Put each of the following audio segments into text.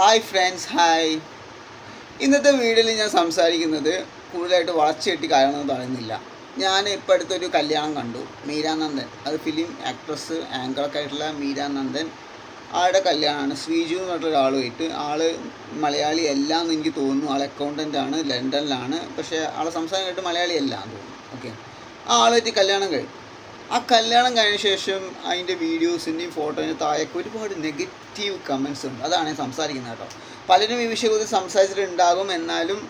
Hi friends hi ഇന്നത്തെ വീഡിയോയിൽ ഞാൻ സംസാരിക്കുന്നത് കൂടുതലായിട്ട് വളച്ചെട്ടി കാര്യങ്ങളൊന്നും പറയുന്നില്ല. ഞാൻ ഇപ്പോൾ അടുത്തൊരു കല്യാണം കണ്ടു. മീരാനന്ദൻ അത് ഫിലിം ആക്ട്രസ് ആങ്കറൊക്കെ ആയിട്ടുള്ള മീരാനന്ദൻ ആളുടെ കല്യാണമാണ്. ശ്രീജു എന്ന് പറഞ്ഞിട്ടുള്ള ഒരാളുമായിട്ട്. ആൾ മലയാളി അല്ല എന്ന് എനിക്ക് തോന്നുന്നു. ആൾ അക്കൗണ്ടന്റ് ആണ്. ലണ്ടനിലാണ്. പക്ഷേ ആളെ സംസാരം കേട്ട് മലയാളി അല്ല എന്ന് തോന്നുന്നു. ഓക്കെ ആ ആളുമായിട്ട് കല്യാണം കഴിഞ്ഞു. ആ കല്യാണം കഴിഞ്ഞ ശേഷം അതിന്റെ വീഡിയോസിന്റെയും ഫോട്ടോന്റെ താഴേക്ക് ഒരുപാട് നെഗറ്റീവ് കമൻസ് ഉണ്ട്. അതാണ് സംസാരിക്കുന്നത് കേട്ടോ. പലരും ഈ വിഷയത്തെക്കുറിച്ച് സംസാരിച്ചിട്ടുണ്ടാകും. എന്നാലും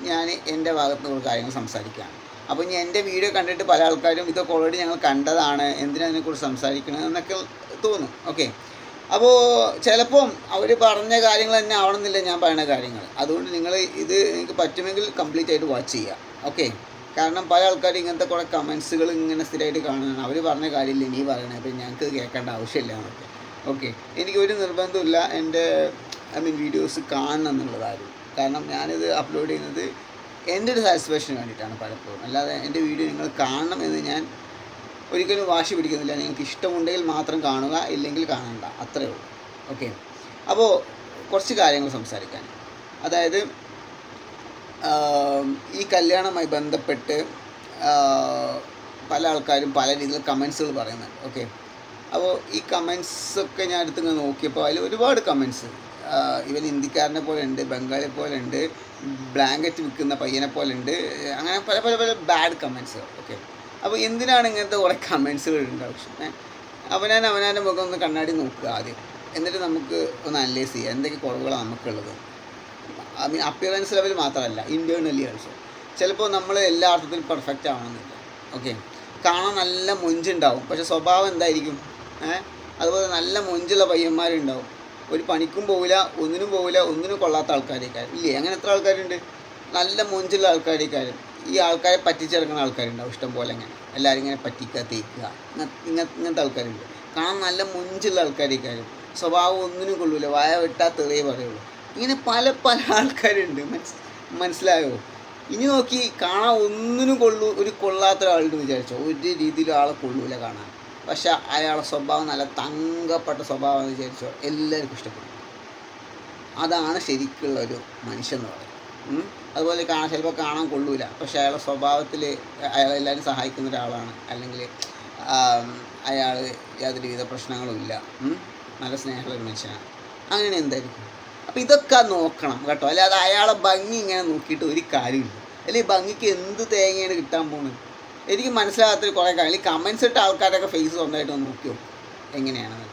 ഞാൻ എന്റെ ഭാഗത്ത് നിന്ന് കാര്യങ്ങൾ സംസാരിക്കുകയാണ്. അപ്പോൾ ഇനി എന്റെ വീഡിയോ കണ്ടിട്ട് പല ആൾക്കാരും ഇതൊക്കെ ഓൾറെഡി ഞങ്ങൾ കണ്ടതാണ്. എന്തിനാ സംസാരിക്കണം എന്നൊക്കെ തോന്നും. ഓക്കെ അപ്പോൾ ചിലപ്പം അവർ പറഞ്ഞ കാര്യങ്ങൾ തന്നെ ആവണമെന്നില്ല ഞാൻ പറയുന്ന കാര്യങ്ങൾ. അതുകൊണ്ട് നിങ്ങൾ ഇത് നിങ്ങൾക്ക് പറ്റുമെങ്കിൽ കംപ്ലീറ്റ് ആയിട്ട് വാച്ച് ചെയ്യുക. ഓക്കെ കാരണം പല ആൾക്കാരും ഇങ്ങനത്തെ കുറേ കമൻസുകൾ ഇങ്ങനെ സ്ഥിരമായിട്ട് കാണുന്നതാണ്. അവർ പറഞ്ഞ കാര്യമില്ല ഇനി പറയണേ. അപ്പം ഞങ്ങൾക്ക് കേൾക്കേണ്ട ആവശ്യമില്ല എന്നൊക്കെ. ഓക്കെ എനിക്ക് ഒരു നിർബന്ധമില്ല എന്റെ ഐ മീൻ വീഡിയോസ് കാണണം എന്നുള്ളതായിരുന്നു കാരണം ഞാനിത് അപ്ലോഡ് ചെയ്യുന്നത് എന്റെ ഒരു സാറ്റിസ്ഫാക്ഷന് വേണ്ടിയിട്ടാണ് പലപ്പോഴും. അല്ലാതെ എന്റെ വീഡിയോ നിങ്ങൾ കാണണം എന്ന് ഞാൻ ഒരിക്കലും വാശി പിടിക്കുന്നില്ല. നിങ്ങൾക്ക് ഇഷ്ടമുണ്ടെങ്കിൽ മാത്രം കാണുക ഇല്ലെങ്കിൽ കാണണ്ട. അത്രയേ ഉള്ളൂ. ഓക്കെ അപ്പോൾ കുറച്ച് കാര്യങ്ങൾ സംസാരിക്കാൻ. അതായത് ഈ കല്യാണവുമായി ബന്ധപ്പെട്ട് പല ആൾക്കാരും പല രീതിയിൽ കമൻസുകൾ പറയുന്നുണ്ട്. ഓക്കെ അപ്പോൾ ഈ കമൻസൊക്കെ ഞാൻ എടുത്ത് ഇങ്ങനെ നോക്കിയപ്പോൾ അതിൽ ഒരുപാട് കമൻസ് ഇവൻ ഹിന്ദിക്കാരനെ പോലെ ഉണ്ട് ബംഗാളിയെ പോലെ ഉണ്ട് ബ്ലാങ്കറ്റ് വിൽക്കുന്ന പയ്യനെ പോലെ ഉണ്ട് അങ്ങനെ പല പല പല ബാഡ് കമൻസ് ഓക്കെ അപ്പോൾ എന്തിനാണ് ഇങ്ങനത്തെ കുറേ കമൻസുകൾ ഉണ്ടാവശ്യം? അവനാൻ അവനാന്റെ മുഖം ഒന്ന് കണ്ണാടി നോക്കുക ആദ്യം. എന്നിട്ട് നമുക്ക് ഒന്ന് അനലൈസ് ചെയ്യുക എന്തൊക്കെ കുറവുകളാണ് നമുക്കുള്ളത്. ഐ മീൻ അപ്പിയറൻസ് ലെവൽ മാത്രമല്ല ഇന്റേർണലി ആൾസോ ചിലപ്പോൾ നമ്മൾ എല്ലാ അർത്ഥത്തിലും പെർഫെക്റ്റ് ആവണമെന്നില്ല ഓക്കെ കാണാൻ നല്ല മൊഞ്ചുണ്ടാവും പക്ഷേ സ്വഭാവം എന്തായിരിക്കും? അതുപോലെ നല്ല മൊഞ്ചുള്ള പയ്യന്മാരുണ്ടാവും. ഒരു പണിക്കും പോവില്ല ഒന്നിനും പോവില്ല ഒന്നിനും കൊള്ളാത്ത ആൾക്കാരേക്കാരും. ഇല്ലേ? അങ്ങനെ എത്ര ആൾക്കാരുണ്ട്? നല്ല മൊഞ്ചുള്ള ആൾക്കാരേക്കാരും. ഈ ആൾക്കാരെ പറ്റിച്ചിറങ്ങുന്ന ആൾക്കാരുണ്ടാവും ഇഷ്ടം പോലെ ഇങ്ങനെ. എല്ലാവരും ഇങ്ങനെ പറ്റിക്കുക തേക്കുക. ഇങ്ങ- ഇങ്ങ- ഇങ്ങനത്തെ ആൾക്കാരുണ്ട്. കാണാൻ നല്ല മൊഞ്ചുള്ള ആൾക്കാരേക്കാരും. സ്വഭാവം ഒന്നിനും കൊള്ളൂല. വായ വിട്ടാൽ തെറിയേ പറയുള്ളൂ. ഇങ്ങനെ പല പല ആൾക്കാരുണ്ട്. മനസ് മനസ്സിലായോ? ഇനി നോക്കി കാണാൻ ഒന്നിനും കൊള്ളൂ ഒരു കൊള്ളാത്ത ഒരാളുണ്ട് വിചാരിച്ചോ? ഒരു രീതിയിലും ആളെ കൊള്ളൂല കാണാൻ. പക്ഷെ അയാളെ സ്വഭാവം നല്ല തങ്കപ്പെട്ട സ്വഭാവം എന്ന് വിചാരിച്ചോ എല്ലാവർക്കും ഇഷ്ടപ്പെടും. അതാണ് ശരിക്കുള്ള ഒരു മനുഷ്യൻ എന്ന് പറയുന്നത് അതുപോലെ കാണാൻ ചിലപ്പോൾ കാണാൻ കൊള്ളൂല. പക്ഷെ അയാളുടെ സ്വഭാവത്തിൽ അയാളെല്ലാവരും സഹായിക്കുന്ന ഒരാളാണ്. അല്ലെങ്കിൽ അയാൾ യാതൊരു വിധ പ്രശ്നങ്ങളും ഇല്ല. നല്ല സ്നേഹമുള്ള ഒരു മനുഷ്യനാണ്. അങ്ങനെ എന്തായിരിക്കും? അപ്പോൾ ഇതൊക്കെ നോക്കണം കേട്ടോ. അല്ലാതെ അയാളെ ഭംഗി ഇങ്ങനെ നോക്കിയിട്ട് ഒരു കാര്യമില്ല. അല്ലെങ്കിൽ ഭംഗിക്ക് എന്ത് തേങ്ങയാണ് കിട്ടാൻ പോകുന്നത് എനിക്ക് മനസ്സിലാകാത്തൊരു കുറേ കാര്യങ്ങൾ ഈ കമൻസ് ഇട്ട ആൾക്കാരൊക്കെ ഫേസ് സ്വന്തമായിട്ട് ഒന്ന് നോക്കിയോ നോക്കും. എങ്ങനെയാണെന്ന്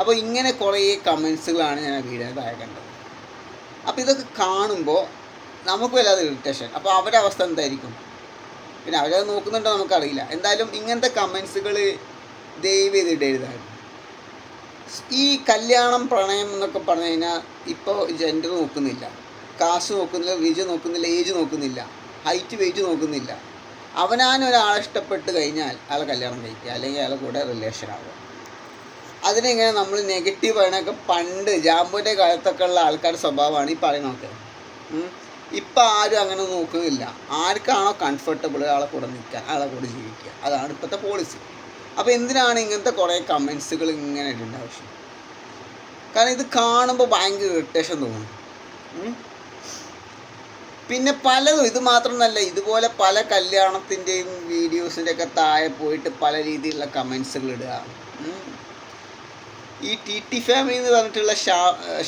അപ്പോൾ ഇങ്ങനെ കുറേ കമൻസുകളാണ് ഞാൻ വീടിനെ താഴെ കണ്ടത്. അപ്പോൾ ഇതൊക്കെ കാണുമ്പോൾ നമുക്ക് വല്ലാതെ ഇറിറ്റേഷൻ അപ്പോൾ അവരുടെ അവസ്ഥ എന്തായിരിക്കും? പിന്നെ അവരത് നോക്കുന്നുണ്ടോ നമുക്കറിയില്ല. എന്തായാലും ഇങ്ങനത്തെ കമൻസുകൾ ദയവ് ചെയ്ത് എഴുതായിരുന്നു ഈ കല്യാണം പ്രണയം എന്നൊക്കെ പറഞ്ഞു കഴിഞ്ഞാൽ ഇപ്പോൾ ജെൻഡർ നോക്കുന്നില്ല. കാശ് നോക്കുന്നില്ല റിജ് നോക്കുന്നില്ല ഏജ് നോക്കുന്നില്ല. ഹൈറ്റ് വെയിറ്റ് നോക്കുന്നില്ല. അവനാൻ ഒരാളെ ഇഷ്ടപ്പെട്ട് കഴിഞ്ഞാൽ അയാളെ കല്യാണം കഴിക്കുക അല്ലെങ്കിൽ അയാളെ കൂടെ റിലേഷൻ ആവുക. അതിനെങ്ങനെ നമ്മൾ നെഗറ്റീവ് പറയണൊക്കെ പണ്ട് ജാമ്പുവിന്റെ കാലത്തൊക്കെ ഉള്ള ആൾക്കാരുടെ സ്വഭാവമാണ് ഈ പറയണൊക്കെ ഇപ്പം ആരും അങ്ങനെ നോക്കുന്നില്ല. ആർക്കാണോ കംഫർട്ടബിൾ ആളെ കൂടെ നിൽക്കുക ആളെ കൂടെ ജീവിക്കുക? അതാണ് ഇപ്പോഴത്തെ പോളിസി അപ്പോൾ എന്തിനാണ് ഇങ്ങനത്തെ കുറേ കമൻസുകൾ ഇങ്ങനെ ഇടേണ്ട കാരണം ഇത് കാണുമ്പോൾ ഭയങ്കര ഇറിറ്റേഷൻ തോന്നും. പിന്നെ പലതും ഇത് മാത്രമല്ല ഇതുപോലെ പല കല്യാണത്തിന്റെയും വീഡിയോസിന്റെ ഒക്കെ താഴെ പോയിട്ട് പല രീതിയിലുള്ള കമൻസുകൾ ഇടുക. ഈ ടി ടി ഫാമിലി എന്ന് പറഞ്ഞിട്ടുള്ള ഷാ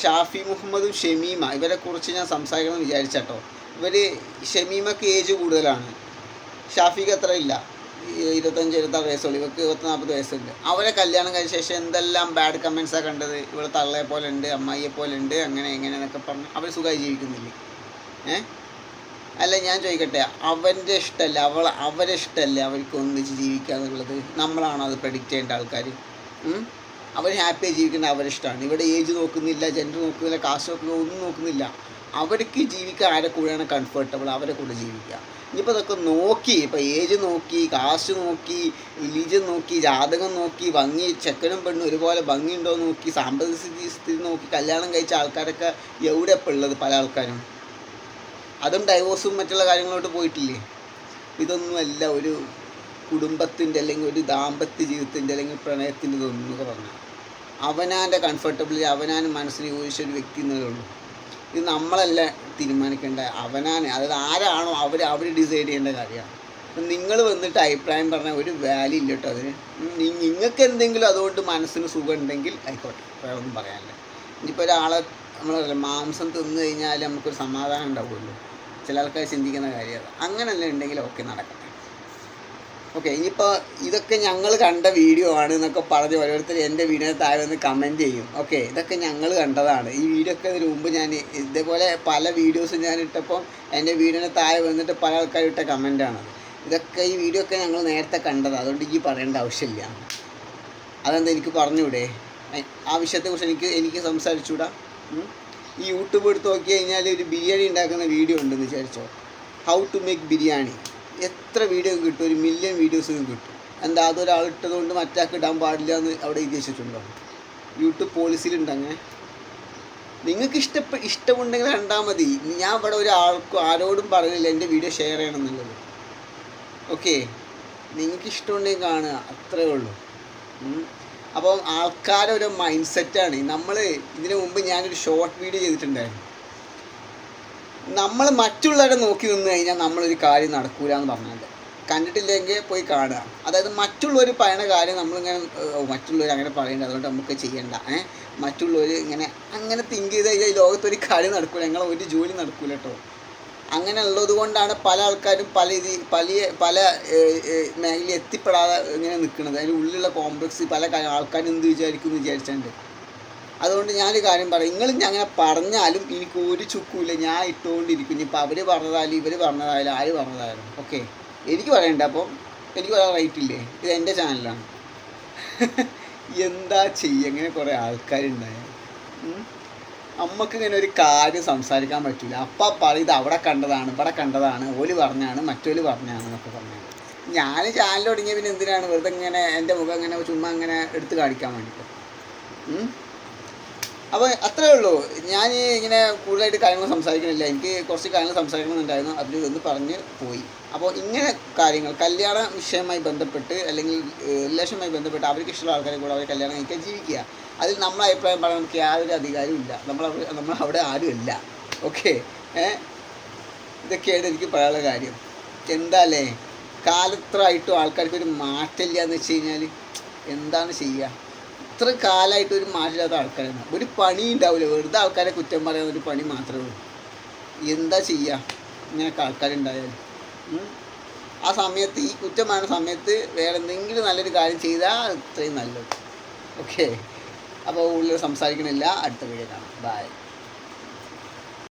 ഷാഫി മുഹമ്മദും ഷമീമ ഇവരെ കുറിച്ച് ഞാൻ സംസാരിക്കണം വിചാരിച്ചട്ടോ. ഇവർ ഷമീമക്ക് ഏജ് കൂടുതലാണ്. ഷാഫിക്ക് അത്ര ഇല്ല. ഇരുപത്തഞ്ച് ഇരുപത്താറ് വയസ്സുള്ളൂ. ഇവർക്ക് ഇരുപത്തി നാൽപ്പത് വയസ്സുണ്ട്. അവരെ കല്യാണം കഴിഞ്ഞ ശേഷം എന്തെല്ലാം ബാഡ് കമൻസാണ് കണ്ടത്? ഇവിടെ തള്ളയെ പോലെ ഉണ്ട് അമ്മായിയെ പോലെ ഉണ്ട് അങ്ങനെ എങ്ങനെ എന്നൊക്കെ പറഞ്ഞ് അവർ സുഖമായി ജീവിക്കുന്നില്ലേ? ഏ? അല്ല ഞാൻ ചോദിക്കട്ടെ അവന്റെ ഇഷ്ടമല്ല അവൾ അവരെ ഇഷ്ടമല്ല അവർക്ക് ഒന്നിച്ച് ജീവിക്കുക എന്നുള്ളത്? നമ്മളാണ് അത് പ്രഡിക്റ്റ് ചെയ്യേണ്ട ആൾക്കാർ? അവർ ഹാപ്പിയായി ജീവിക്കേണ്ട അവരുടെ ഇഷ്ടമാണ് ഇവിടെ ഏജ് നോക്കുന്നില്ല ജെൻഡർ നോക്കുന്നില്ല കാശ് നോക്കുന്നില്ല ഒന്നും നോക്കുന്നില്ല. അവർക്ക് ജീവിക്കുക ആരെ കൂടെയാണ് കംഫർട്ടബിൾ അവരെ കൂടെ ജീവിക്കുക. ഇനിയിപ്പോൾ അതൊക്കെ നോക്കി ഇപ്പോൾ ഏജ് നോക്കി കാശ് നോക്കി റിലീജിയൻ നോക്കി ജാതകം നോക്കി ഭംഗി ചെക്കനും പെണ്ണും ഒരുപോലെ ഭംഗിയുണ്ടോ നോക്കി സാമ്പത്തിക സ്ഥിതി സ്ഥിതി നോക്കി കല്യാണം കഴിച്ച ആൾക്കാരൊക്കെ എവിടെ ഇപ്പോൾ ഉള്ളത് പല ആൾക്കാരും? അതും ഡൈവോഴ്സും മറ്റുള്ള കാര്യങ്ങളോട്ട് പോയിട്ടില്ലേ? ഇതൊന്നുമല്ല ഒരു കുടുംബത്തിന്റെ അല്ലെങ്കിൽ ഒരു ദാമ്പത്യ ജീവിതത്തിന്റെ അല്ലെങ്കിൽ പ്രണയത്തിന്റെ ഇതൊന്നും പറഞ്ഞാൽ അവനാന്റെ കംഫർട്ടബിളി അവനാൻ മനസ്സിന് യോജിച്ച ഒരു വ്യക്തി എന്നേ ഉള്ളൂ. ഇത് നമ്മളല്ല തീരുമാനിക്കേണ്ട? അവനാണ്. അതായത് ആരാണോ അവർ അവർ ഡിസൈഡ് ചെയ്യേണ്ട കാര്യമാണ്. അപ്പം നിങ്ങൾ വന്നിട്ട് അഭിപ്രായം പറഞ്ഞാൽ ഒരു വാല്യൂ ഇല്ല കേട്ടോ അതിന്. നിങ്ങൾക്ക് എന്തെങ്കിലും അതുകൊണ്ട് മനസ്സിന് സുഖം ഉണ്ടെങ്കിൽ ആയിക്കോട്ടെ വേറെ ഒന്നും പറയാനില്ല. ഇനിയിപ്പോൾ ഒരാളെ നമ്മൾ മാംസം തിന്നു കഴിഞ്ഞാൽ നമുക്കൊരു സമാധാനം ഉണ്ടാവുമല്ലോ. ചില ആൾക്കാർ ചിന്തിക്കുന്ന കാര്യം അങ്ങനെയല്ല ഉണ്ടെങ്കിൽ ഓക്കെ നടക്കട്ടെ. ഓക്കെ ഇനിയിപ്പോൾ ഇതൊക്കെ ഞങ്ങൾ കണ്ട വീഡിയോ ആണ് എന്നൊക്കെ പറഞ്ഞ് ഓരോരുത്തർ എന്റെ വീഡിയോ താഴെ വന്ന് കമന്റ് ചെയ്യും. ഓക്കെ ഇതൊക്കെ ഞങ്ങൾ കണ്ടതാണ്. ഈ വീഡിയോ ഒക്കെ ഇതിന് മുമ്പ് ഞാൻ ഇതേപോലെ പല വീഡിയോസും ഞാൻ ഇട്ടപ്പോൾ എന്റെ വീഡിയോനെ താഴെ വന്നിട്ട് പല ആൾക്കാർ ഇട്ട കമന്റാണ് ഇതൊക്കെ ഈ വീഡിയോ ഒക്കെ ഞങ്ങൾ നേരത്തെ കണ്ടതാണ് അതുകൊണ്ട് ഈ പറയേണ്ട ആവശ്യമില്ല. അതെന്താ എനിക്ക് ആ വിഷയത്തെക്കുറിച്ച് എനിക്ക് എനിക്ക് സംസാരിച്ചൂടാ? ഉം? ഈ യൂട്യൂബ് എടുത്ത് നോക്കി കഴിഞ്ഞാൽ ഒരു ബിരിയാണി ഉണ്ടാക്കുന്ന വീഡിയോ ഉണ്ടെന്ന് വിചാരിച്ചോ? How to make biryani. എത്ര വീഡിയോ കിട്ടും? ഒരു മില്യൺ വീഡിയോസ് കിട്ടും. എന്താ അതൊരാൾ ഇട്ടതുകൊണ്ട് മറ്റാൾക്ക് ഇടാൻ പാടില്ല എന്ന് അവിടെ എഴുതി വെച്ചിട്ടുണ്ടോ? യൂട്യൂബ് പോളിസിയിലുണ്ട് അങ്ങനെ? നിങ്ങൾക്ക് ഇഷ്ടപ്പെ ഇഷ്ടമുണ്ടെങ്കിൽ കണ്ടാൽ മതി. ഞാൻ ഇവിടെ ഒരാൾക്കും ആരോടും പറയുന്നില്ല എന്റെ വീഡിയോ ഷെയർ ചെയ്യണം എന്നുള്ളത് ഓക്കെ നിങ്ങൾക്ക് ഇഷ്ടമുണ്ടെങ്കിൽ കാണുക. അത്രയേ ഉള്ളൂ. ഉം. ആൾക്കാരുടെ ഒരു മൈൻഡ് സെറ്റാണ് നമ്മൾ ഇതിനു മുമ്പ് ഞാനൊരു ഷോർട്ട് വീഡിയോ ചെയ്തിട്ടുണ്ടായിരുന്നു. നമ്മൾ മറ്റുള്ളവരെ നോക്കി നിന്ന് കഴിഞ്ഞാൽ നമ്മളൊരു കാര്യം നടക്കൂല എന്ന് പറഞ്ഞത് കണ്ടിട്ടില്ലെങ്കിൽ പോയി കാണുക. അതായത് മറ്റുള്ളവർ പറയുന്ന കാര്യം നമ്മളിങ്ങനെ മറ്റുള്ളവർ അങ്ങനെ പറയേണ്ട. അതുകൊണ്ട് നമുക്ക് ചെയ്യണ്ട. ഏഹ് മറ്റുള്ളവർ ഇങ്ങനെ അങ്ങനെ തിങ്ക് ചെയ്ത് കഴിഞ്ഞാൽ ഈ ലോകത്തൊരു കാര്യം നടക്കൂല. ഞങ്ങളൊരു ഒരു ജോലി നടക്കൂല കേട്ടോ അങ്ങനെ ഉള്ളത് കൊണ്ടാണ് പല ആൾക്കാരും പല ഇത് പല പല മേഖലയിൽ എത്തിപ്പെടാതെ ഇങ്ങനെ നിൽക്കുന്നത് അതിന്റെ ഉള്ളിലുള്ള കോംപ്ലക്സ് പല ആൾക്കാർ എന്ത് വിചാരിക്കും വിചാരിച്ചിട്ടുണ്ട് അതുകൊണ്ട് ഞാനൊരു കാര്യം പറയാം. നിങ്ങൾ അങ്ങനെ പറഞ്ഞാലും എനിക്ക് ഒരു ചുക്കുമില്ല ഞാൻ ഇട്ടുകൊണ്ടിരിക്കും ഇനിയിപ്പോൾ അവർ പറഞ്ഞതായാലും ഇവർ പറഞ്ഞതായാലും ആര് പറഞ്ഞതായാലും. ഓക്കെ? എനിക്ക് പറയണ്ട അപ്പം. എനിക്ക് പറയാൻ റൈറ്റ് ഇല്ലേ? ഇത് എന്റെ ചാനലാണ് എന്താ ചെയ്യുക ഇങ്ങനെ കുറേ ആൾക്കാരുണ്ടായ. അമ്മയ്ക്ക് ഇങ്ങനെ ഒരു കാര്യം സംസാരിക്കാൻ പറ്റില്ല. അപ്പ പറയും ഇത് അവിടെ കണ്ടതാണ് ഇവിടെ കണ്ടതാണ് ഓൽ പറഞ്ഞാണ് മറ്റോൽ പറഞ്ഞാണ് എന്നൊക്കെ പറഞ്ഞു. ഞാൻ ചാനൽ തുടങ്ങിയ പിന്നെ എന്തിനാണ് വെറുതെ ഇങ്ങനെ എന്റെ മുഖം ഇങ്ങനെ ചുമ്മാ ഇങ്ങനെ എടുത്ത് കാണിക്കാൻ വേണ്ടിയിട്ട് അപ്പോൾ അത്രേ ഉള്ളൂ. ഞാൻ ഇങ്ങനെ കൂടുതലായിട്ട് കാര്യങ്ങൾ സംസാരിക്കണില്ല. എനിക്ക് കുറച്ച് കാര്യങ്ങൾ സംസാരിക്കണമെന്നുണ്ടായിരുന്നു അതിൽ ഒന്ന് പറഞ്ഞ് പോയി. അപ്പോൾ ഇങ്ങനെ കാര്യങ്ങൾ കല്യാണ വിഷയവുമായി ബന്ധപ്പെട്ട് അല്ലെങ്കിൽ റിലേഷനുമായി ബന്ധപ്പെട്ട് അവർക്ക് ഇഷ്ടമുള്ള ആൾക്കാരെ കൂടെ അവർ കല്യാണം കഴിക്കാൻ ജീവിക്കുക. അതിൽ നമ്മളെ അഭിപ്രായം പറയാൻ നമുക്ക് യാതൊരു അധികാരവും ഇല്ല. നമ്മൾ നമ്മൾ അവിടെ ആരും ഇല്ല. ഓക്കെ ഇതൊക്കെയാണ് എനിക്ക് പറയാനുള്ള കാര്യം. എന്താല്ലേ? കാലത്രമായിട്ടും ആൾക്കാർക്ക് ഒരു മാറ്റമില്ല എന്ന് വെച്ച് കഴിഞ്ഞാൽ എന്താണ് ചെയ്യുക ഇത്ര കാലമായിട്ട് ഒരു മാറ്റമില്ലാത്ത ആൾക്കാരാണ്. ഒരു പണി ഉണ്ടാവില്ല വെറുതെ ആൾക്കാരെ കുറ്റം പറയാൻ ഒരു പണി മാത്രമേ ഉള്ളൂ. എന്താ ചെയ്യുക ഇങ്ങനെയൊക്കെ ആൾക്കാരുണ്ടായാലും. ആ സമയത്ത് ഈ കുറ്റം പറയുന്ന സമയത്ത് വേറെ എന്തെങ്കിലും നല്ലൊരു കാര്യം ചെയ്താൽ അത്രയും നല്ലത്. ഓക്കെ അപ്പോൾ കൂടുതൽ സംസാരിക്കണില്ല. അടുത്ത വീഡിയോ കാണാം. ബൈ